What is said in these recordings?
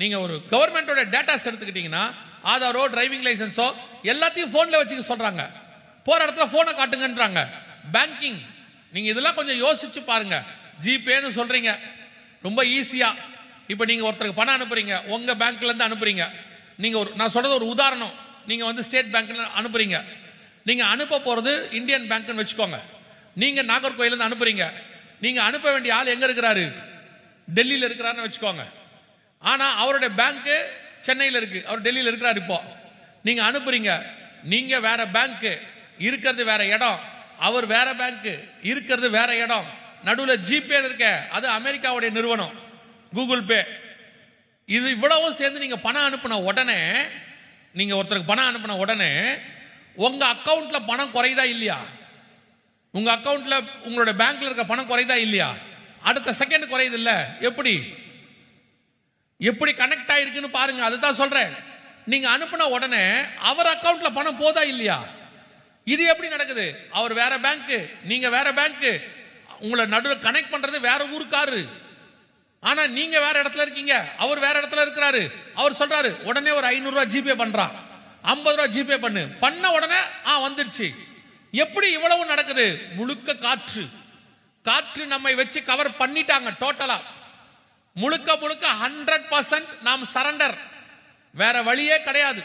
நீங்கள் ஒரு கவர்மெண்ட்டோட டேட்டாஸ் எடுத்துக்கிட்டிங்கன்னா ஆதாரோ டிரைவிங் லைசன்ஸோ எல்லாத்தையும் ஃபோனில் வச்சுக்க சொல்கிறாங்க போகிற இடத்துல ஃபோனை காட்டுங்கன்றாங்க. பேங்கிங் நீங்கள் இதெல்லாம் கொஞ்சம் யோசிச்சு பாருங்க. ஜிபேன்னு சொல்கிறீங்க ரொம்ப ஈஸியாக இப்போ நீங்கள் ஒருத்தருக்கு பணம் அனுப்புறீங்க. உங்கள் பேங்க்லேருந்து அனுப்புறீங்க. நீங்கள் ஒரு நான் சொல்கிறது ஒரு உதாரணம். நீங்கள் வந்து ஸ்டேட் பேங்க்ல அனுப்புறீங்க. நீங்கள் அனுப்ப போகிறது இந்தியன் பேங்க்னு வச்சுக்கோங்க. நீங்கள் நாகர்கோயிலேருந்து அனுப்புறீங்க. நீங்கள் அனுப்ப வேண்டிய ஆள் எங்கே இருக்கிறாரு? டெல்லியில் இருக்கிறாருன்னு வச்சுக்கோங்க. ஆனால் அவருடைய பேங்க்கு சென்னையில் இருக்கு. அவர் டெல்லியில் இருக்கிறார் இப்போ. நீங்கள் அனுப்புறீங்க. நீங்கள் வேற பேங்க்கு இருக்கிறது வேற இடம். அவர் வேற பேங்க்கு இருக்கிறது வேற இடம். நடுவில் ஜிபே இருக்க அது அமெரிக்காவுடைய நிறுவனம். கூகுள் பே இது இவ்வளவும் சேர்ந்து நீங்க பணம் அனுப்பின உடனே நீங்க ஒருத்தருக்கு பணம் அனுப்பின உடனே உங்க அக்கவுண்ட்ல பணம் குறையுதா இல்லையா? உங்க அக்கவுண்ட்ல உங்களோட பேங்க்ல இருக்க பணம் குறையுதா இல்லையா? அடுத்த செகண்ட் குறையுது இல்ல. எப்படி? எப்படி கனெக்ட் ஆயிருக்குன்னு பாருங்க அதுதான் சொல்றேன். நீங்க அனுப்பின உடனே அவர் அக்கௌண்ட்ல பணம் போதா இல்லையா? இது எப்படி நடக்குது? அவர் வேற பேங்க் நீங்க வேற பேங்க் உங்களை நடுவில் கனெக்ட் பண்றது வேற ஊருக்காரு. ஆனா நீங்க வேற இடத்துல இருக்கீங்க அவர் வேற இடத்துல இருக்கிறாரு. அவர் சொல்றாரு உடனே ஒரு ஐநூறு ஜிபே பண்றான். ஐம்பது ரூபா ஜிபே பண்ணு. பண்ண உடனே ஆ வந்துடுச்சு எப்படி இவ்வளவு நடக்குது? முழுக்க காற்று. காற்று நம்மை வச்சு கவர் பண்ணிட்டாங்க டோட்டலா முழுக்க முழுக்க ஹண்ட்ரட் பர்சன்ட் நாம் சரண்டர் வேற வழியே கிடையாது.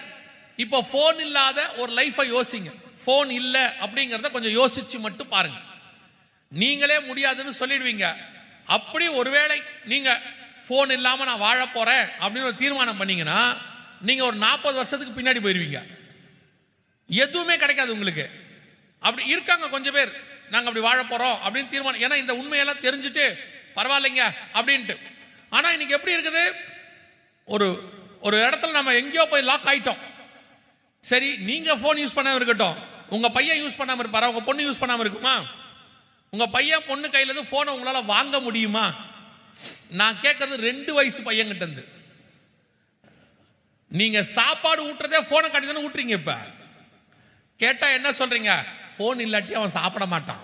இப்போ ஃபோன் இல்லாத ஒரு லைஃபை யோசிங்க. ஃபோன் இல்லை அப்படிங்கிறத கொஞ்சம் யோசிச்சு மட்டும் பாருங்க. நீங்களே முடியாதுன்னு சொல்லிடுவீங்க. அப்படி ஒருவேளை நீங்க ஃபோன் இல்லாம நான் வாழ போறேன் அப்படின்னு ஒரு தீர்மானம் பண்ணீங்கன்னா நீங்க ஒரு நாற்பது வருஷத்துக்கு பின்னாடி போயிடுவீங்க எதுவுமே கிடைக்காது உங்களுக்கு. அப்படி இருக்காங்க கொஞ்சம் பேர். நாங்க அப்படி வாழ போறோம் அப்படின்னு தீர்மானம். ஏன்னா இந்த உண்மையெல்லாம் தெரிஞ்சுட்டு பரவாயில்லைங்க அப்படின்ட்டு. ஆனால் இன்னைக்கு எப்படி இருக்குது? ஒரு ஒரு இடத்துல நம்ம எங்கேயோ போய் லாக் ஆயிட்டோம். சரி நீங்க ஃபோன் யூஸ் பண்ணாமல் இருக்கட்டும். உங்க பையன் யூஸ் பண்ணாமல் இருப்பாரா? உங்க பொண்ணு யூஸ் பண்ணாமல் இருக்குமா? உங்க பையன் பொண்ணு கையில இருந்து போனை உங்களால வாங்க முடியுமா? நான் கேட்கறது ரெண்டு வயசு பையன்கிட்ட இருந்து. நீங்க சாப்பாடு ஊட்டுறதே போனை காட்டி தானே ஊட்டுறீங்க இப்ப. கேட்டா என்ன சொல்றீங்க? போன் இல்லாட்டி அவன் சாப்பிட மாட்டான்.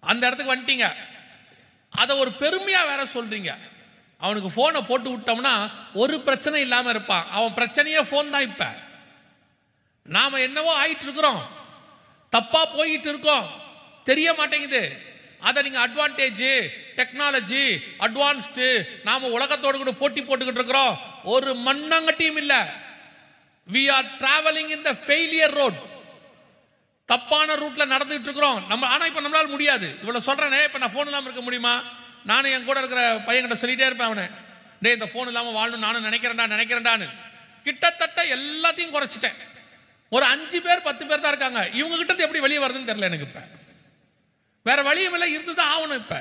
அந்த இடத்துக்கு வந்துட்டீங்க. அதை ஒரு பெருமையா வேற சொல்றீங்க. அவனுக்கு ஃபோனை போட்டு விட்டோம்னா ஒரு பிரச்சனை இல்லாமல் இருப்பான். அவன் பிரச்சனையே ஃபோன் தான் இப்ப. நாம என்னவோ ஆயிட்டு இருக்கிறோம் தப்பா போயிட்டு இருக்கோம் தெரிய மாட்டேங்குது. அதை நீங்க அட்வான்டேஜ் டெக்னாலஜி அட்வான்ஸ்டு நாம உலகத்தோடு கூட போட்டி போட்டுக்கிட்டு இருக்கிறோம். ஒரு மண்ணங்கட்டியும் இல்லை. We are travelling in the failure road தப்பான ரூட்ல நடந்துட்டு இருக்கிறோம். நம்ம ஆனா இப்ப நம்மளால முடியாது. இவ்வளவு சொல்றேனே இப்ப நான் போன் இல்லாம இருக்க முடியுமா? நானும் என் கூட இருக்கிற பையன்கிட்ட சொல்லிட்டே இருப்பேன் அவனை. டேய் இந்த ஃபோன் இல்லாமல் வாழணும் நானும் நினைக்கிறேன்டா நினைக்கிறேன்டான்னு. கிட்டத்தட்ட எல்லாத்தையும் குறைச்சிட்டேன். ஒரு அஞ்சு பேர் பத்து பேர் தான் இருக்காங்க. இவங்க கிட்ட எப்படி வெளியே வருதுன்னு தெரியல எனக்கு இப்போ. வேற வழியும் இல்லை இருந்து தான் ஆகணும் இப்போ.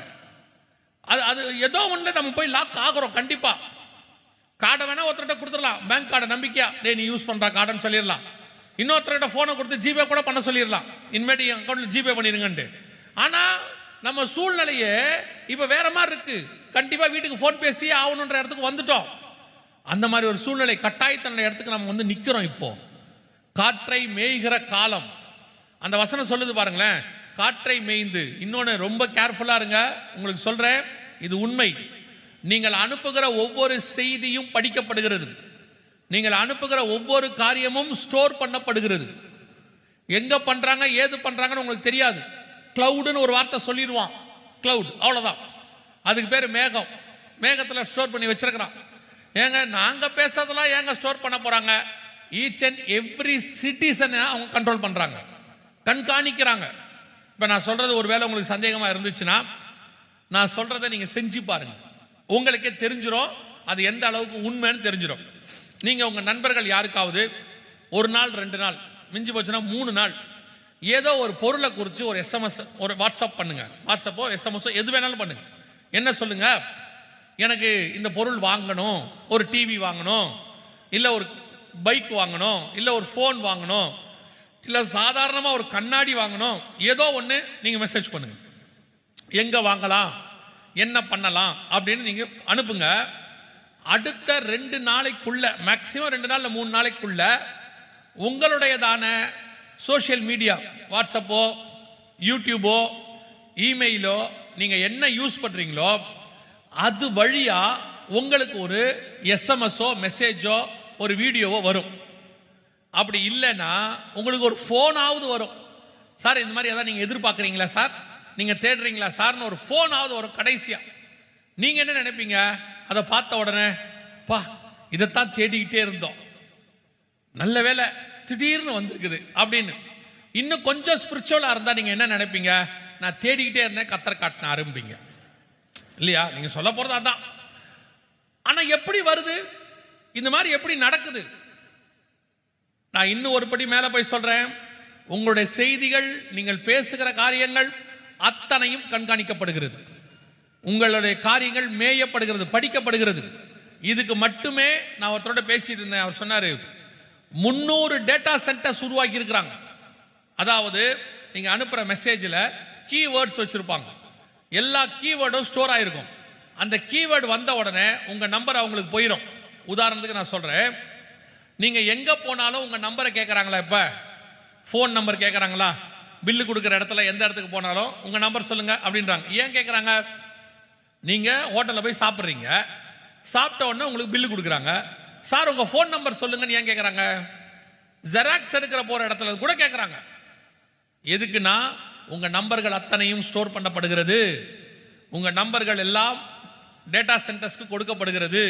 அது அது ஏதோ ஒன்று நம்ம போய் லாக் ஆகுறோம் கண்டிப்பாக கார்டை வேணா ஒருத்தர்கிட்ட கொடுத்துடலாம். பேங்க் கார்டை நம்பிக்கையா டேய் நீ யூஸ் பண்ணுற கார்டுன்னு சொல்லிடலாம். இன்னொருத்தர்கிட்ட ஃபோனை கொடுத்து ஜிபே கூட பண்ண சொல்லிடலாம். இனிமேட்டு என் அக்கௌண்ட்டில் ஜிபே பண்ணிருங்கன்ட்டு ஆனால் நம்ம சூழ்நிலையே இப்ப வேற மாதிரி இருக்கு. கண்டிப்பா வீட்டுக்கு ஃபோன் பேசி ஆகணுன்ற இடத்துக்கு வந்துட்டோம். அந்த மாதிரி ஒரு சூழ்நிலை கட்டாயத்தன இடத்துக்கு நம்ம வந்து நிக்கிறோம் இப்போ. காற்றை மேய்கிற காலம். அந்த வசனம் சொல்லுது பாருங்களேன். காற்றை மேய்ந்து. இன்னொன்று ரொம்ப கேர்ஃபுல்லா இருங்க. உங்களுக்கு சொல்றேன். இது உண்மை. நீங்கள் அனுப்புகிற ஒவ்வொரு செய்தியும் படிக்கப்படுகிறது. நீங்கள் அனுப்புகிற ஒவ்வொரு காரியமும் ஸ்டோர் பண்ணப்படுகிறது. எங்க பண்றாங்க ஏது பண்றாங்கன்னு உங்களுக்கு தெரியாது. கிளவுடுன்னு ஒரு வார்த்தை சொல்லிடுவான். கிளவுட் அவ்வளோதான் அதுக்கு பேர் மேகம். மேகத்தில் ஸ்டோர் பண்ணி வச்சிருக்கிறான். ஏங்க நாங்கள் பேசுறதெல்லாம் ஏங்க ஸ்டோர் பண்ண போகிறாங்க ஈச் அண்ட் எவ்ரி சிட்டிசனை அவங்க கண்ட்ரோல் பண்ணுறாங்க கண்காணிக்கிறாங்க. இப்போ நான் சொல்றது ஒருவேளை உங்களுக்கு சந்தேகமாக இருந்துச்சுன்னா நான் சொல்கிறத நீங்கள் செஞ்சு பாருங்கள் உங்களுக்கே தெரிஞ்சிடும் அது எந்த அளவுக்கு உண்மைன்னு தெரிஞ்சிடும் நீங்கள் உங்கள் நண்பர்கள் யாருக்காவது ஒரு நாள் ரெண்டு நாள் மிஞ்சி போச்சுன்னா மூணு நாள் ஏதோ ஒரு பொருளை குறித்து ஒரு எஸ்எம்எஸ் ஒரு வாட்ஸ்அப் பண்ணுங்க. வாட்ஸ்அப்போ எஸ்எம்எஸோ எது வேணாலும் பண்ணுங்க. என்ன சொல்லுங்க? எனக்கு இந்த பொருள் வாங்கணும் ஒரு டிவி வாங்கணும் இல்லை ஒரு பைக் வாங்கணும் இல்லை ஒரு ஃபோன் வாங்கணும் இல்லை சாதாரணமாக ஒரு கண்ணாடி வாங்கணும் ஏதோ ஒன்று நீங்கள் மெசேஜ் பண்ணுங்க. எங்கே வாங்கலாம்? என்ன பண்ணலாம்? அப்படின்னு நீங்கள் அனுப்புங்க. அடுத்த ரெண்டு நாளைக்குள்ள மேக்சிமம் ரெண்டு நாளில் மூணு நாளைக்குள்ள உங்களுடையதான சோஷியல் மீடியா வாட்ஸ்அப்போ யூடியூபோ இமெயிலோ நீங்கள் என்ன யூஸ் பண்ணுறீங்களோ அது வழியாக உங்களுக்கு ஒரு எஸ்எம்எஸோ மெசேஜோ ஒரு வீடியோவோ வரும். அப்படி இல்லைன்னா உங்களுக்கு ஒரு ஃபோனாவது வரும். சார் இந்த மாதிரி ஏதாவது நீங்கள் எதிர்பார்க்குறீங்களா சார்? நீங்கள் தேடுறீங்களா சார்னு ஒரு ஃபோனாவது வரும் கடைசியாக நீங்கள் என்ன நினைப்பீங்க? அதை பார்த்த உடனே பா இதைத்தான் தேடிக்கிட்டே இருந்தோம். நல்ல வேலை திடீர்னு வந்திருக்குது அப்படின்னு. இன்னும் கொஞ்சம் ஸ்பிரிச்சுவலாக இருந்தால் நீங்கள் என்ன நினைப்பீங்க? நான் தேடிக்கிட்டே இருந்தேன் கத்தரை காட்டின ஆரம்பிங்க இல்லையா? நீங்கள் சொல்ல போகிறது அதான். ஆனால் எப்படி வருது? இந்த மாதிரி எப்படி நடக்குது? நான் இன்னும் ஒரு படி மேலே போய் சொல்கிறேன் உங்களுடைய செய்திகள் நீங்கள் பேசுகிற காரியங்கள் அத்தனையும் கண்காணிக்கப்படுகிறது. உங்களுடைய காரியங்கள் மேயப்படுகிறது படிக்கப்படுகிறது. இதுக்கு மட்டுமே நான் ஒருத்தரோட பேசிட்டு இருந்தேன். அவர் சொன்னார் முந்நூறு டேட்டா சென்டர்ஸ் உருவாக்கி இருக்கிறாங்க அதாவது நீங்க அனுப்புற மெசேஜில் கீவேர்ட்ஸ் வச்சிருப்பாங்க. எல்லா கீவேர்டும் ஸ்டோர் ஆயிருக்கும். அந்த கீவேர்டு வந்த உடனே உங்க நம்பர் அவங்களுக்கு போயிடும் உதாரணத்துக்கு நான் சொல்றேன். நீங்க எங்க போனாலும் உங்க நம்பரை கேட்கறாங்களா இப்ப? ஃபோன் நம்பர் கேட்கறாங்களா பில்லு கொடுக்குற இடத்துல எந்த இடத்துக்கு போனாலும் உங்க நம்பர் சொல்லுங்க அப்படின்றாங்க. ஏன் கேட்குறாங்க நீங்க ஹோட்டலில் போய் சாப்பிட்றீங்க. சாப்பிட்ட உடனே உங்களுக்கு பில்லு கொடுக்குறாங்க. சார் உங்க ஃபோன் நம்பர் சொல்லுங்கன்னு ஏன் கேட்குறாங்க ஜெராக்ஸ் எடுக்கிற போற இடத்துல கூட கேட்குறாங்க எதுக்குன்னா உங்க நம்பர்கள் அத்தனையும் ஸ்டோர் பண்ணப்படுகிறது. உங்க நம்பர்கள் எல்லாம் டேட்டா சென்டர்ஸ்க்கு கொடுக்கப்படுகிறது.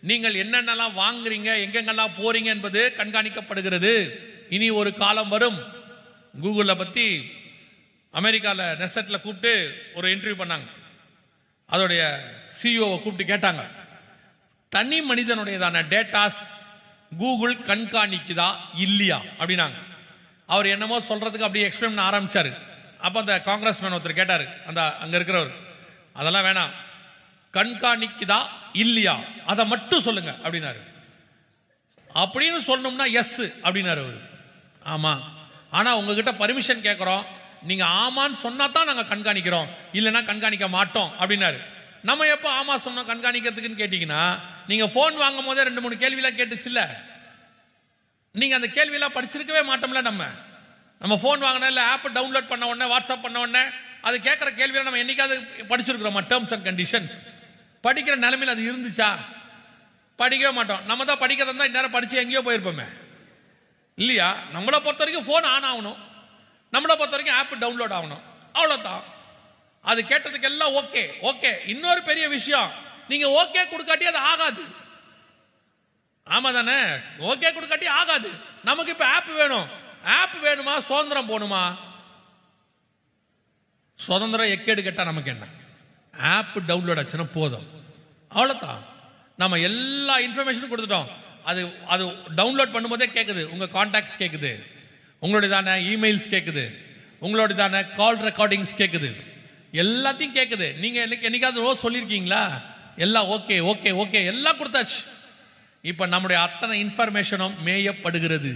நீங்கள் என்னென்னலாம் வாங்குறீங்க எங்கெங்கெல்லாம் போறீங்க என்பது கண்காணிக்கப்படுகிறது. இனி ஒரு காலம் வரும். கூகுளில் பற்றி அமெரிக்காவில் நெசட்டில் கூப்பிட்டு ஒரு இன்டர்வியூ பண்ணாங்க. அதோடைய சிஇஓவை கூப்பிட்டு கேட்டாங்க. தனி மனிதனுடையதான டேட்டாஸ் கூகுள் கண்காணிக்குதா இல்லையா? அப்படின்னாங்க. அவர் என்னமோ சொல்றதுக்கு அப்படியே எக்ஸ்பிளைன் பண்ண ஆரம்பிச்சாரு. அப்போ அந்த காங்கிரஸ் ஒருத்தர் கேட்டார் அந்த அங்க இருக்கிறவர். அதெல்லாம் வேணாம். கண்காணிக்குதா இல்லையா? அதை மட்டும் சொல்லுங்க அப்படின்னாரு. அப்படின்னு சொல்லணும்னா எஸ் அப்படின்னாரு அவர். ஆமா. ஆனா உங்ககிட்ட பர்மிஷன் கேட்குறோம் நீங்க ஆமான்னு சொன்னா தான் நாங்க கண்காணிக்கிறோம். இல்லைன்னா கண்காணிக்க மாட்டோம் அப்படின்னாரு. நம்ம எப்போ ஆமா சொன்னோம் கண்காணிக்கிறதுக்குன்னு கேட்டிங்கன்னா நீங்கள் ஃபோன் வாங்கும் போதே ரெண்டு மூணு கேள்விலாம் கேட்டுச்சுல்ல? நீங்கள் அந்த கேள்வியெல்லாம் படிச்சிருக்கவே மாட்டோம்ல நம்ம. நம்ம ஃபோன் வாங்கின இல்லை ஆப் டவுன்லோட் பண்ண உடனே வாட்ஸ்அப் பண்ண உடனே அது கேட்குற கேள்வியெல்லாம் நம்ம என்னைக்காவது படிச்சிருக்கிறோமா டேர்ம்ஸ் அண்ட் கண்டிஷன்ஸ் படிக்கிற நிலைமையில் அது இருந்துச்சா? படிக்கவே மாட்டோம். நம்ம தான் படிக்கிறதா இருந்தால் இந்நேரம் படித்து எங்கேயோ போயிருப்போமே. இல்லையா? நம்மளை பொறுத்த வரைக்கும் ஃபோன் ஆன் ஆகணும். நம்மளை பொறுத்த வரைக்கும் ஆப் டவுன்லோட் ஆகணும். அவ்வளோதான் அது கேட்டதுக்கு எல்லாம் ஓகே ஓகே. இன்னொரு பெரிய விஷயம். நீங்க ஓகே கொடுக்காட்டி அது ஆகாது. ஆமா தானே? ஓகே கொடுக்காட்டி ஆகாது. நமக்கு இப்ப ஆப் வேணும். ஆப் வேணுமா? சுதந்திரம் போகணுமா சுதந்திரம் எக்கேடு கேட்டா நமக்கு என்ன? ஆப் டவுன்லோட் ஆச்சுன்னா போதும். அவ்வளோதான் நம்ம எல்லா இன்ஃபர்மேஷனும் கொடுத்துட்டோம். அது அது டவுன்லோட் பண்ணும்போதே கேட்குது உங்கள் கான்டாக்ட்ஸ் கேட்குது உங்களுடையதான இமெயில்ஸ் கேட்குது உங்களுடையதான கால் ரெக்கார்டிங்ஸ் கேட்குது எல்லாத்தையும் கேட்குது நீங்கள் என்னைக்கு என்னைக்காவது ரோஸ் சொல்லியிருக்கீங்களா எல்லாம் ஓகே ஓகே ஓகே எல்லாம் கொடுத்தாச்சு. இப்போ நம்முடைய அத்தனை இன்ஃபர்மேஷனும் மேயப்படுகிறது.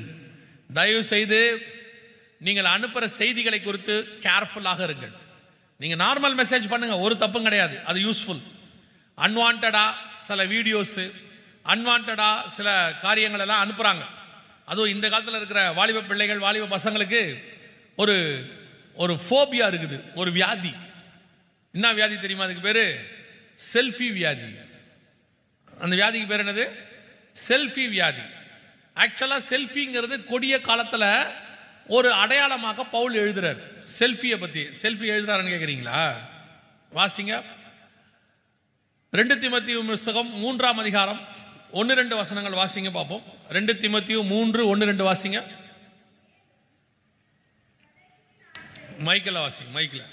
தயவு செய்து நீங்கள் அனுப்புகிற செய்திகளை குறித்து கேர்ஃபுல்லாக இருங்கள். நீங்கள் நார்மல் மெசேஜ் பண்ணுங்கள் ஒரு தப்பும் கிடையாது. அது யூஸ்ஃபுல் அன்வான்டாக சில வீடியோஸு அன்வான்டாக சில காரியங்கள் எல்லாம் அனுப்புகிறாங்க அதுவும் இந்த காலத்தில் இருக்கிற வாலிப பிள்ளைகள் வாலிப பசங்களுக்கு ஒரு ஒரு ஃபோபியா இருக்குது ஒரு வியாதி. என்ன வியாதி தெரியுமா அதுக்கு பேரு? செல்ஃபி வியாதி. அந்த வியாதிக்கு பேர் என்னது? செல்ஃபி வியாதி. ஆக்சுவலாக செல்ஃபிங்கிறது கொடிய காலத்தில் ஒரு அடையாளமாக பவுல் எழுதுறார். செல்ஃபியை பற்றி செல்ஃபி எழுதுறாருன்னு கேட்குறீங்களா வாசிங்க. ரெண்டு திமத்தியும் புஸ்தகம் மூன்றாம் அதிகாரம். ஒன்று ரெண்டு வசனங்கள் வாசிங்க பார்ப்போம். ரெண்டு திமத்தியும் மூன்று ஒன்று ரெண்டு வாசிங்க. மைக்கில் வாசிங்க மைக்கில்.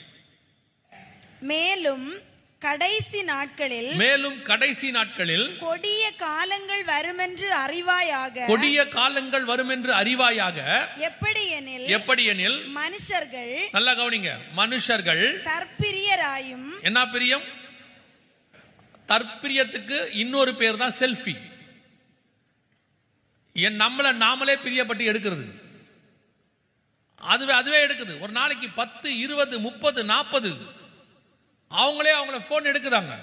மேலும் கடைசி நாட்களில் மேலும் கடைசி நாட்களில் கொடிய காலங்கள் வருமென்று அறிவாயாக கொடிய காலங்கள் வரும் என்று அறிவாயாக எப்படி எனில் எப்படி எனில் மனுஷர்கள் நல்லா கவனிங்க. மனுஷர்கள் தற்பிரியராயும் என்ன பிரியம்? தற்பிரியத்துக்கு இன்னொரு பேர் தான் செல்ஃபி. என் நம்மளை நாமளே பிரியப்பட்டு எடுக்கிறது. அதுவே அதுவே எடுக்குது. ஒரு நாளைக்கு பத்து இருபது முப்பது நாற்பது அவங்களே அவங்கள ஃபோன் எடுக்குறாங்க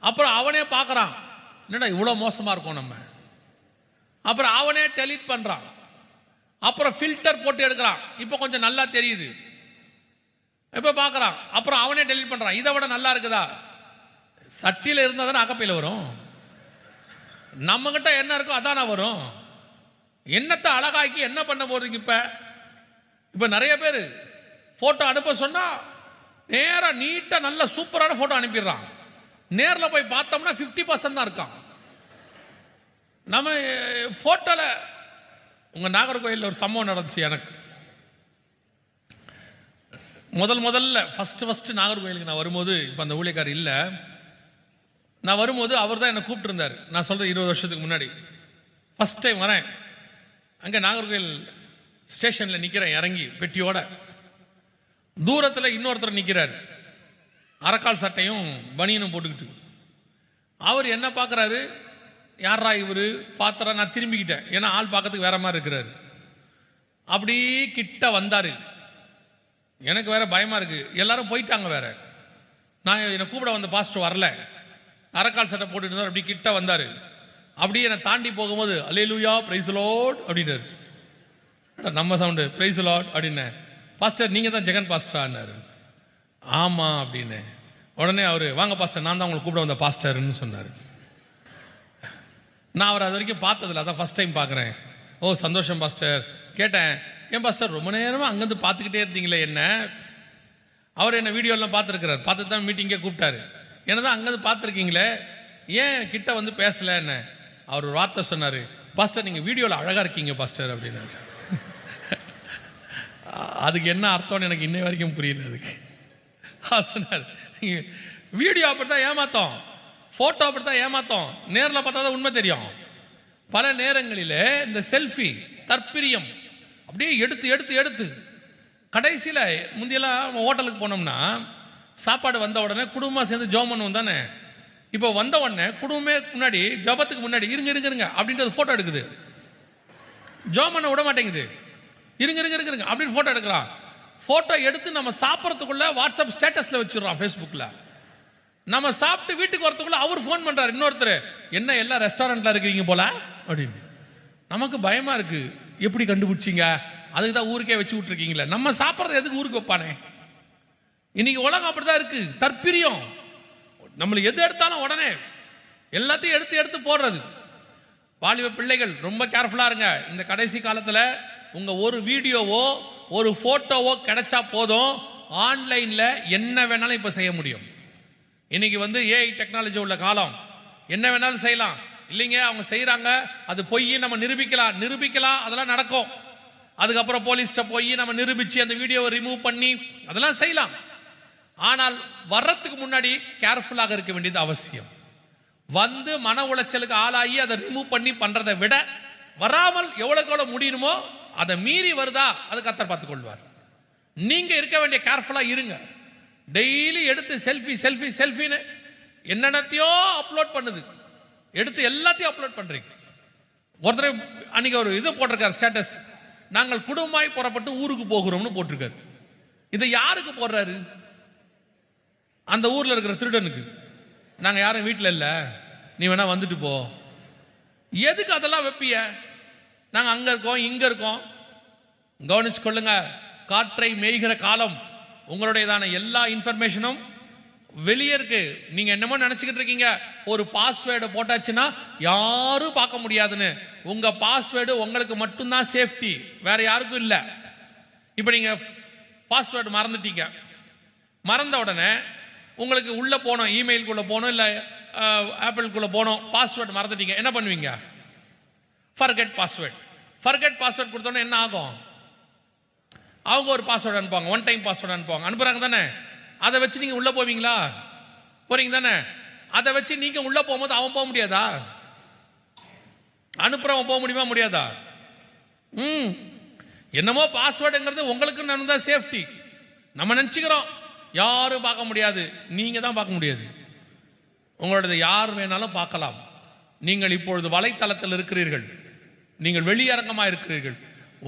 அப்புறம் அவனே பார்க்குறான். என்னடா இவ்வளோ மோசமாக இருக்கும் நம்ம? அப்புறம் அவனே டெலிட் பண்ணுறான் அப்புறம் ஃபில்டர் போட்டு எடுக்கிறான். இப்போ கொஞ்சம் நல்லா தெரியுது. இப்போ பார்க்குறான். அப்புறம் அவனே டெலிட் பண்ணுறான் இதை விட நல்லா இருக்குதா? சட்டியில் இருந்தால் தானே அகப்பையில் வரும். நம்மகிட்ட என்ன இருக்கோ அதானே வரும். என்னத்தை அழகாக்கி என்ன பண்ண போகிறதுக்கு இப்போ? இப்போ நிறைய பேர் ஃபோட்டோ அனுப்ப சொன்னால் நேராக நீட்டாக நல்ல சூப்பரான ஃபோட்டோ அனுப்பிடுறான். நேரில் போய் பார்த்தோம்னா 50% பர்சன்ட் தான் இருக்கான். நம்ம ஃபோட்டோவில் உங்கள் நாகர்கோயிலில் ஒரு சம்பவம் நடந்துச்சு எனக்கு. முதல் முதல்ல ஃபர்ஸ்ட் ஃபர்ஸ்ட் நாகர்கோயிலுக்கு நான் வரும்போது இப்போ அந்த ஊழியக்கார் இல்லை. நான் வரும்போது அவர் தான் என்னை கூப்பிட்டுருந்தார். நான் சொல்கிறேன் இருபது வருஷத்துக்கு முன்னாடி. ஃபஸ்ட் டைம் வரேன். அங்கே நாகர்கோயில் ஸ்டேஷனில் நிற்கிறேன் இறங்கி பெட்டியோட. தூரத்தில் இன்னொருத்தர் நிற்கிறார் அரக்கால் சட்டையும் பனியனும் போட்டுக்கிட்டு. அவர் என்ன பார்க்குறாரு யாரா இவர்? பார்த்தரா நான் திரும்பிக்கிட்டேன். ஏன்னா ஆள் பார்க்கறதுக்கு வேற மாதிரி இருக்கிறாரு. அப்படி கிட்ட வந்தார். எனக்கு வேற பயமாக இருக்கு. எல்லாரும் போயிட்டாங்க வேற. நான் என்னை கூப்பிட வந்த பாஸ்டர் வரல. அரக்கால் சட்டை போட்டுட்டு இருந்தார். அப்படி கிட்ட வந்தார். அப்படியே என்னை தாண்டி போகும்போது அலேலுயா பிரைஸ் லார்ட் அப்படின்னாரு. நம்ம சவுண்டு பிரைஸ் லாட் அப்படின்னேன். பாஸ்டர் நீங்கள் தான் ஜெகன் பாஸ்டரான்னாரு ஆமாம் அப்படின்னு. உடனே அவர் வாங்க பாஸ்டர் நான் தான் உங்களை கூப்பிட வந்த பாஸ்டர்னு சொன்னார். நான் அவர் அது வரைக்கும் பார்த்ததில்ல. அதான் ஃபர்ஸ்ட் டைம் பார்க்குறேன். ஓ சந்தோஷம் பாஸ்டர் கேட்டேன். ஏன் பாஸ்டர் ரொம்ப நேரமாக அங்கேருந்து பார்த்துக்கிட்டே இருந்தீங்களே என்ன? அவர் என்ன வீடியோலாம் பார்த்துருக்கிறார். பார்த்து தான் மீட்டிங்கே கூப்பிட்டாரு. என்ன தான் அங்கேருந்து பார்த்துருக்கீங்களே? ஏன் கிட்ட வந்து பேசல? என்ன. அவர் ஒரு வார்த்தை சொன்னார். பாஸ்டர் நீங்கள் வீடியோவில் அழகாக இருக்கீங்க பாஸ்டர் அப்படின்னாரு. அதுக்கு என்ன அர்த்தம்னு எனக்கு இன்னை வரைக்கும் புரியல அதுக்கு. சொன்னார். நீங்கள் வீடியோ அப்படி தான் ஏமாத்தோம். ஃபோட்டோ அப்படி தான் ஏமாத்தோம். நேரில் பார்த்தா தான் உண்மை தெரியும். பல நேரங்களில் இந்த செல்ஃபி தற்பிரியம் அப்படியே எடுத்து எடுத்து எடுத்து. கடைசியில் முந்தியெல்லாம் ஹோட்டலுக்கு போனோம்னா சாப்பாடு வந்த உடனே குடும்பமாக சேர்ந்து ஜோம் பண்ணுவோம் தானே. இப்போ வந்த உடனே குடும்பமே முன்னாடி ஜபத்துக்கு முன்னாடி இருங்க இருங்க இருங்க அப்படின்றது ஃபோட்டோ எடுக்குது. ஜோம் பண்ண விட மாட்டேங்குது. இருங்க இருங்க இருங்க இருங்க. அப்படின்னு ஃபோட்டோ எடுக்கிறான். ஃபோட்டோ எடுத்து நம்ம சாப்பிட்றதுக்குள்ள வாட்ஸ்அப் ஸ்டேட்டஸில் வச்சிடுறோம் ஃபேஸ்புக்கில் நம்ம சாப்பிட்டு வீட்டுக்கு வரத்துக்குள்ள அவர் ஃபோன் பண்றாரு இன்னொருத்தர். என்ன எல்லா ரெஸ்டாரண்ட்ல இருக்கிறீங்க போல? அப்படின்னு. நமக்கு பயமா இருக்கு. எப்படி கண்டுபிடிச்சீங்க? அதுக்கு தான் ஊருக்கே வச்சு விட்டுருக்கீங்களே. நம்ம சாப்பிட்றது எதுக்கு ஊருக்கு வைப்பானே? இன்னைக்கு உலகம் அப்படிதான் இருக்கு. தற்பிரியம். நம்மளுக்கு எது எடுத்தாலும் உடனே எல்லாத்தையும் எடுத்து எடுத்து போடுறது. வாலிப பிள்ளைகள் ரொம்ப கேர்ஃபுல்லா இருங்க. இந்த கடைசி காலத்துல உங்கள் ஒரு வீடியோவோ ஒரு ஃபோட்டோவோ கிடைச்சா போதும். ஆன்லைனில் என்ன வேணாலும் இப்போ செய்ய முடியும். இன்னைக்கு வந்து ஏஐ டெக்னாலஜி உள்ள காலம். என்ன வேணாலும் செய்யலாம். இல்லைங்க அவங்க செய்கிறாங்க அது பொய் நம்ம நிரூபிக்கலாம். நிரூபிக்கலாம் அதெல்லாம் நடக்கும். அதுக்கப்புறம் போலீஸ்கிட்ட போய் நம்ம நிரூபித்து அந்த வீடியோவை ரிமூவ் பண்ணி அதெல்லாம் செய்யலாம். ஆனால் வர்றதுக்கு முன்னாடி கேர்ஃபுல்லாக இருக்க வேண்டியது அவசியம். வந்து மன உளைச்சலுக்கு ஆளாகி அதை ரிமூவ் பண்ணி பண்ணுறதை விட வராமல் எவ்வளோக்கு எவ்வளோ முடியணுமோ அதை மீறி வருதா? அது கத்தர் பார்த்து கொள்வார் நீங்க இருக்க வேண்டிய கேர்ஃபுல்லா இருங்க. டெய்லி எடுத்து செல்ஃபி செல்ஃபி செல்ஃபின்னு என்னென்னத்தையோ அப்லோட் பண்ணுது. எடுத்து எல்லாத்தையும் அப்லோட் பண்றீங்க. ஒருத்தர் அன்னைக்கு ஒரு இது போட்டிருக்காரு ஸ்டேட்டஸ் நாங்கள் குடும்பமாய் புறப்பட்டு ஊருக்கு போகிறோம்னு போட்டிருக்காரு. இதை யாருக்கு போடுறாரு? அந்த ஊர்ல இருக்கிற திருடனுக்கு. நாங்கள் யாரும் வீட்டில் இல்லை. நீ வேணா வந்துட்டு போ. எதுக்கு அதெல்லாம் வைப்பிய நாங்கள் அங்கே இருக்கோம் இங்கே இருக்கோம். கவனிச்சு கொள்ளுங்க காற்றை மேய்கிற காலம் உங்களுடையதான எல்லா இன்ஃபர்மேஷனும் வெளியே இருக்கு. நீங்க என்னமோ நினைச்சுக்கிட்டு இருக்கீங்க ஒரு பாஸ்வேர்டு போட்டாச்சுன்னா யாரும் பார்க்க முடியாதுன்னு. உங்க பாஸ்வேர்டு உங்களுக்கு மட்டும்தான் சேஃப்டி வேற யாருக்கும் இல்லை. இப்போ நீங்க பாஸ்வேர்டு மறந்துட்டீங்க. மறந்த உடனே உங்களுக்கு உள்ள போனோம் இமெயிலுக்குள்ள போனோம் இல்லை ஆப்பிள்குள்ள போனோம் பாஸ்வேர்டு மறந்துட்டீங்க. என்ன பண்ணுவீங்க? ஃபர்கெட் பாஸ்வேர்டு ஃபர்கெட் பாஸ்வேர்ட் கொடுத்தோன்னே என்ன ஆகும்? அவங்க ஒரு பாஸ்வேர்டு அனுப்புவாங்க. ஒன் டைம் பாஸ்வேர்டு அனுப்புவாங்க. அனுப்புறாங்க தானே? அதை வச்சு நீங்கள் உள்ளே போவீங்களா? போறீங்க தானே? அதை வச்சு நீங்கள் உள்ளே போகும்போது அவன் போக முடியாதா? அனுப்புறவன் போக முடியுமா? முடியாதா? ம். என்னமோ பாஸ்வேர்டுங்கிறது உங்களுக்கு நான் தான் சேஃப்டி நம்ம நினச்சிக்கிறோம். யாரும் பார்க்க முடியாது. நீங்கள் தான் பார்க்க முடியாது. உங்களோடது யார் வேணாலும் பார்க்கலாம். நீங்கள் இப்பொழுது வலைத்தளத்தில் இருக்கிறீர்கள். நீங்கள் வெளியரங்கமாக இருக்கிறீர்கள்.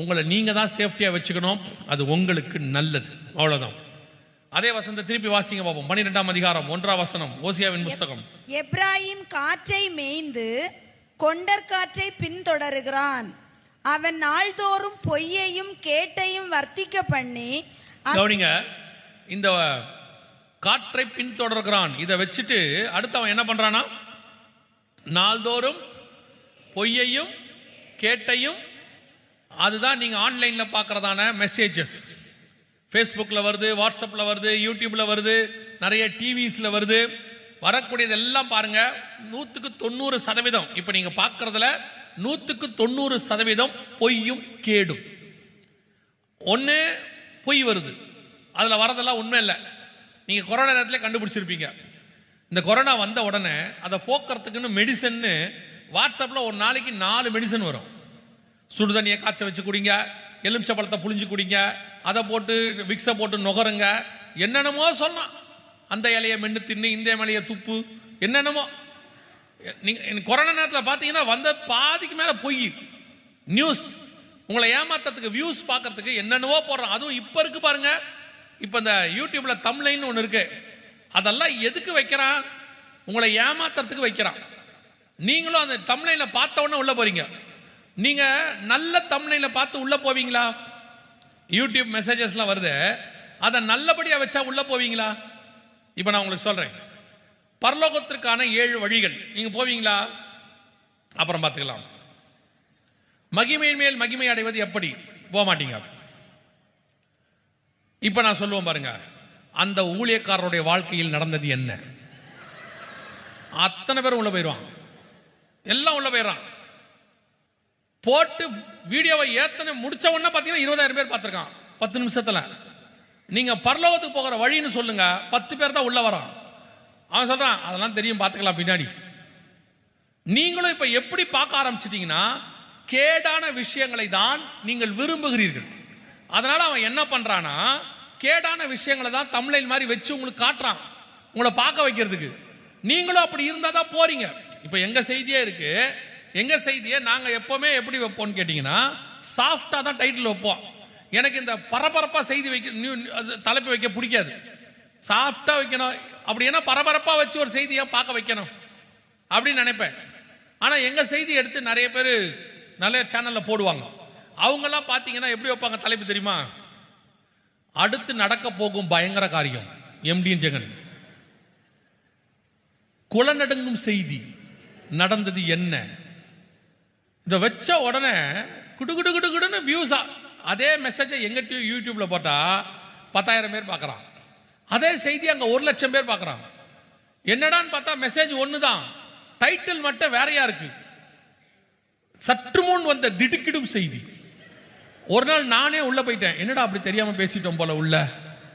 உங்களை நீங்க தான் சேஃப்டியாக வச்சுக்கணும். அது உங்களுக்கு நல்லது. அவ்வளவுதான். அதே வசந்த திருப்பி வாசிங்க பார்ப்போம் பன்னிரெண்டாம் அதிகாரம் ஒன்றாம் வசனம் ஓசியாவின் புஸ்தகம். எப்ராயிம் காற்றை மேய்ந்து கொண்டற்காற்றை பின்தொடருகிறான். அவன் நாள்தோறும் பொய்யையும் கேட்டையும் வர்த்திக்க பண்ணி கவனிங்க இந்த காற்றை பின்தொடர்கிறான். இதை வச்சுட்டு அடுத்து அவன் என்ன பண்றானா? நாள்தோறும் பொய்யையும் கேட்டையும் அதுதான் நீங்க ஆன்லைன்ல பார்க்குறதான மெசேஜஸ் ஃபேஸ்புக்கில் வருது வாட்ஸ்அப்பில் வருது யூடியூப்பில் வருது நிறைய டிவிஸில் வருது. வரக்கூடியது எல்லாம் பாருங்க நூற்றுக்கு தொண்ணூறு சதவீதம். இப்போ நீங்கள் பார்க்குறதுல நூற்றுக்கு தொண்ணூறு சதவீதம் பொய்யும் கேடும். ஒன்று பொய் வருது. அதில் வரதெல்லாம் உண்மை இல்லை. நீங்கள் கொரோனா நேரத்தில் கண்டுபிடிச்சிருப்பீங்க. இந்த கொரோனா வந்த உடனே அதை போக்குறதுக்குன்னு மெடிசன்னு வாட்ஸ்அப்பில் ஒரு நாளைக்கு நாலு மெடிசன் வரும். சுடு தண்ணியை காய்ச்ச வச்சு குடிங்க எலுமிச்சை பழத்தை புளிஞ்சு குடிங்க அதை போட்டு விக்ஸை போட்டு நுகருங்க. என்னென்னமோ சொன்னான். அந்த இலையை மென்று தின்னு இந்த இலையை துப்பு. என்னென்னமோ. நீங்கள் கொரோனா நேரத்தில் பார்த்தீங்கன்னா வந்த பாதிக்கு மேலே பொய். நியூஸ் உங்களை ஏமாத்துறதுக்கு வியூஸ் பார்க்கறதுக்கு என்னென்னவோ போடுறான். அதுவும் இப்போ இருக்குது பாருங்க. இப்போ இந்த யூடியூப்பில் தம்லைன்னு ஒன்று இருக்குது அதெல்லாம் எதுக்கு வைக்கிறான்? உங்களை ஏமாத்துறதுக்கு வைக்கிறான். நீங்களும் அந்த தம்லைன்ல பார்த்த உடனே உள்ள போறீங்க. நீங்க நல்ல தம்லைன்ல பார்த்து உள்ள போவீங்களா? யூடியூப் மெசேஜஸ்லாம் வருது. அதை நல்லபடியாக வச்சா உள்ள போவீங்களா? இப்போ நான் உங்களுக்கு சொல்றேன். பரலோகத்திற்கான ஏழு வழிகள். நீங்க போவீங்களா? அப்புறம் பார்த்துக்கலாம். மகிமையின் மேல் மகிமை அடைவது எப்படி? போக மாட்டீங்க. இப்ப நான் சொல்லுவேன் பாருங்க. அந்த ஊழியக்காரருடைய வாழ்க்கையில் நடந்தது என்ன? அத்தனை பேர் உள்ள போயிடுவான் எல்லாம் உள்ள போயிடுறான். போட்டு வீடியோவை ஏத்தனை முடிச்ச உடனே பார்த்தீங்கன்னா இருபதாயிரம் பேர் பார்த்துருக்கான். பத்து நிமிஷத்தில். நீங்கள் பரலோகத்துக்கு போகிற வழின்னு சொல்லுங்க. பத்து பேர் தான் உள்ள வரான். அவன் சொல்கிறான் அதெல்லாம் தெரியும் பார்த்துக்கலாம் பின்னாடி. நீங்களும் இப்போ எப்படி பார்க்க ஆரம்பிச்சிட்டிங்கன்னா கேடான விஷயங்களை தான் நீங்கள் விரும்புகிறீர்கள். அதனால் அவன் என்ன பண்ணுறான்னா கேடான விஷயங்களை தான் தமிழில் மாதிரி வச்சு உங்களுக்கு காட்டுறான். உங்களை பார்க்க வைக்கிறதுக்கு. நீங்களும் அப்படி இருந்தால் தான் போறீங்க. இப்போ எங்க செய்தியே இருக்கு? எங்க செய்தியை நாங்க எப்பவுமே எப்படி வைப்போம்னு கேட்டீங்கன்னா சாஃப்டா தான் டைட்டில் வைப்போம். எனக்கு இந்த பரபரப்பா செய்தி வைக்க நியூ- அது தலைப்பு வைக்க பிடிக்காது. சாஃப்டா வைக்கணும். அப்படி என்ன பரபரப்பா வச்சு ஒரு செய்தியை பார்க்க வைக்கணும். அப்படின்னு நினைப்பேன். ஆனா எங்க செய்தி எடுத்து நிறைய பேர் நல்ல சேனல்ல போடுவாங்க. அவங்கெல்லாம் பார்த்தீங்கன்னா எப்படி வைப்பாங்க தலைப்பு தெரியுமா? அடுத்து நடக்க போகும் பயங்கர காரியம். எம்டிஎன் ஜெகன் குளநடுங்கும் செய்தி. நடந்தது என்ன? இதை வச்ச உடனே குடு குடு குடு குடுன்னு வியூஸா அதே மெசேஜை எங்கிட்ட யூடியூப்பில் யூடியூப்ல போட்டா பத்தாயிரம் பேர் பார்க்குறான். அதே செய்தி அங்கே ஒரு லட்சம் பேர் பார்க்குறான். என்னடான்னு பார்த்தா மெசேஜ் ஒன்று தான் டைட்டில் மட்டும் வேறையா இருக்கு? சற்று முன் வந்த திடுக்கிடும் செய்தி. ஒரு நாள் நானே உள்ள போயிட்டேன். என்னடா அப்படி தெரியாம பேசிட்டோம் போல உள்ள?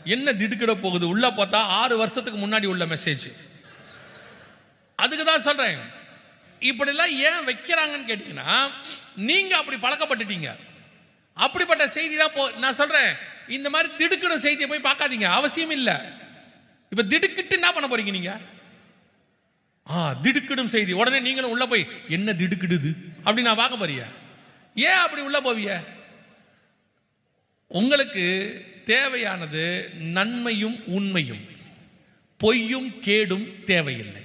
என்ன திடுக்கிட போகுது? உள்ள பார்த்தா ஆறு வருஷத்துக்கு முன்னாடி உள்ள மெசேஜ் அதுக்கு தான் சொல்றேன். இப்படிலாம் ஏன் வைக்கிறாங்கன்னு கேட்டீங்கன்னா நீங்க அப்படி பழக்கப்பட்டுட்டீங்க. அப்படிப்பட்ட செய்தி தான் போ நான் சொல்றேன். இந்த மாதிரி திடுக்கிற செய்தியை போய் பார்க்காதீங்க. அவசியம் இல்லை. இப்ப திடுக்கிட்டு என்ன பண்ண போறீங்க நீங்க? ஆ திடுக்கிடும் செய்தி. உடனே நீங்களும் உள்ள போய் என்ன திடுக்கிடுது? அப்படி நான் பார்க்க போறிய? ஏன் அப்படி உள்ள போவிய? உங்களுக்கு தேவையானது நன்மையும் உண்மையும். பொய்யும் கேடும் தேவையில்லை.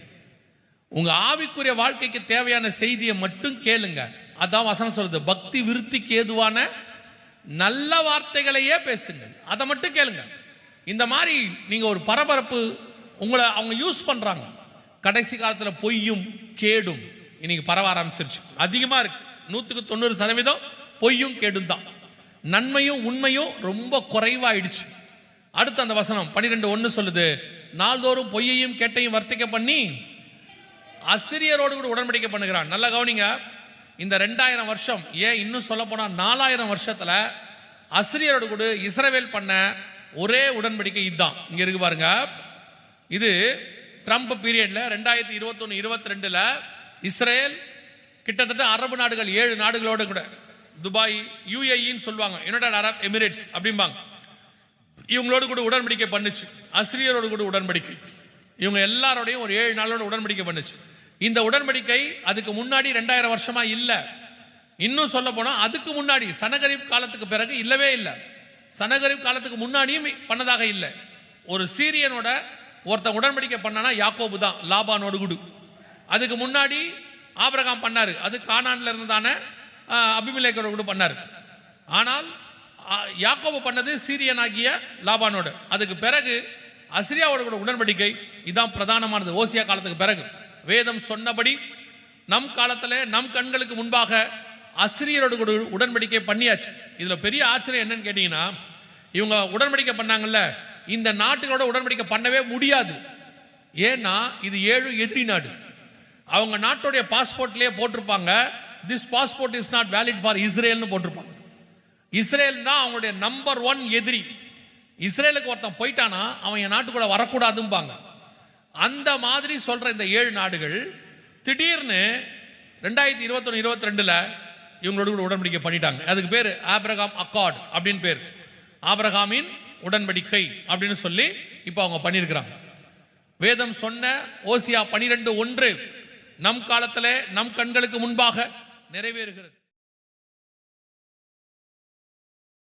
உங்க ஆவிக்குரிய வாழ்க்கைக்கு தேவையான செய்தியை மட்டும் கேளுங்க. அதான் வசனம் சொல்றது பக்தி விருத்திக்கு ஏதுவான நல்ல வார்த்தைகளையே பேசுங்கள். அதை மட்டும் கேளுங்க. இந்த மாதிரி நீங்க ஒரு பரபரப்பு உங்களை அவங்க யூஸ் பண்றாங்க. கடைசி காலத்துல பொய்யும் கேடும் இன்னைக்கு பரவ ஆரம்பிச்சிருச்சு. அதிகமா இருக்கு. நூத்துக்கு தொண்ணூறு சதவீதம் பொய்யும் கேடும் தான். நன்மையும் உண்மையும் ரொம்ப குறைவாயிடுச்சு. அடுத்து அந்த வசனம் பன்னிரெண்டு ஒன்று சொல்லுது நாள்தோறும் பொய்யையும் கேட்டையும் வர்த்திக்க பண்ணி அசிரியரோடு கூட உடன்படிக்கை பண்ணுகிறான். நல்லா கவனிங்க. இந்த ரெண்டாயிரம் வருஷம் ஏன் இன்னும் சொல்ல போனால் நாலாயிரம் வருஷத்தில் அசிரியரோடு கூட இஸ்ரவேல் பண்ண ஒரே உடன்படிக்கை இதுதான். இங்கே இருக்கு பாருங்க. இது ட்ரம்ப் பீரியட்ல ரெண்டாயிரத்தி இருபத்தொன்னு இருபத்தி ரெண்டுல இஸ்ரேல் கிட்டத்தட்ட அரபு நாடுகள் ஏழு நாடுகளோடு கூட துபாய் யூஏஇன்னு சொல்லுவாங்க. யுனைடெட் அரப் எமிரேட்ஸ் அப்படிம்பாங்க. இவங்களோடு கூட உடன்படிக்கை பண்ணுச்சு. அசிரியரோடு கூட உடன்படிக்கை. இவங்க எல்லாரோடையும் ஒரு ஏழு நாளோட உடன்படிக்கை பண்ணுச்சு. இந்த உடன்படிக்கை அதுக்கு முன்னாடி ரெண்டாயிரம் வருஷமா இல்லை. இன்னும் சொல்ல போனால் அதுக்கு முன்னாடி சனகரிப் காலத்துக்கு பிறகு இல்லவே இல்லை. சனகரிப் காலத்துக்கு முன்னாடியும் பண்ணதாக இல்லை. ஒரு சீரியனோட ஒருத்த உடன்படிக்கை பண்ணனா யாக்கோபு தான் லாபானோடு குடு. அதுக்கு முன்னாடி ஆபிரகாம் பண்ணாரு. அது கானான்ல இருந்தான அபிமலேக்கரோடு கூட பண்ணார். ஆனால் யாக்கோபு பண்ணது சீரியனாகிய லாபானோடு. அதுக்கு பிறகு அசிரியாவோட கூட உடன்படிக்கை இதான் பிரதானமானது. ஓசியா காலத்துக்கு பிறகு. வேதம் சொன்னபடி நம் காலத்தில் நம் கண்களுக்கு முன்பாக அசிரியரோட கூட உடன்படிக்கை பண்ணியாச்சு. இதில் பெரிய ஆச்சரியம் என்னன்னு கேட்டீங்கன்னா இவங்க உடன்படிக்கை பண்ணாங்கல்ல இந்த நாட்டுகளோட உடன்படிக்கை பண்ணவே முடியாது. ஏன்னா இது ஏழு எதிரி நாடு. அவங்க நாட்டுடைய பாஸ்போர்ட்லேயே போட்டிருப்பாங்க. This passport is not valid for இஸ்ரேல்னு போட்டிருப்பாங்க. இஸ்ரேல் தான் அவங்களுடைய நம்பர் ஒன் எதிரி. இஸ்ரேலுக்கு ஒருத்தன் போயிட்டானா அவன் என் நாட்டுக்குள்ள வரக்கூடாதும்பாங்க. அந்த மாதிரி சொல்ற இந்த ஏழு நாடுகள் திடீர்னு ரெண்டாயிரத்தி இருபத்தொன்னு இருபத்தி ரெண்டுல இவங்களோட கூட உடன்படிக்கை பண்ணிட்டாங்க. அதுக்கு பேர் ஆப்ரகாம் அக்கார்ட் அப்படின்னு பேர். ஆபிரகாமின் உடன்படிக்கை அப்படின்னு சொல்லி இப்போ அவங்க பண்ணியிருக்கிறாங்க. வேதம் சொன்ன ஓசியா பனிரெண்டு ஒன்று நம் காலத்தில் நம் கண்களுக்கு முன்பாக நிறைவேறுகிறது.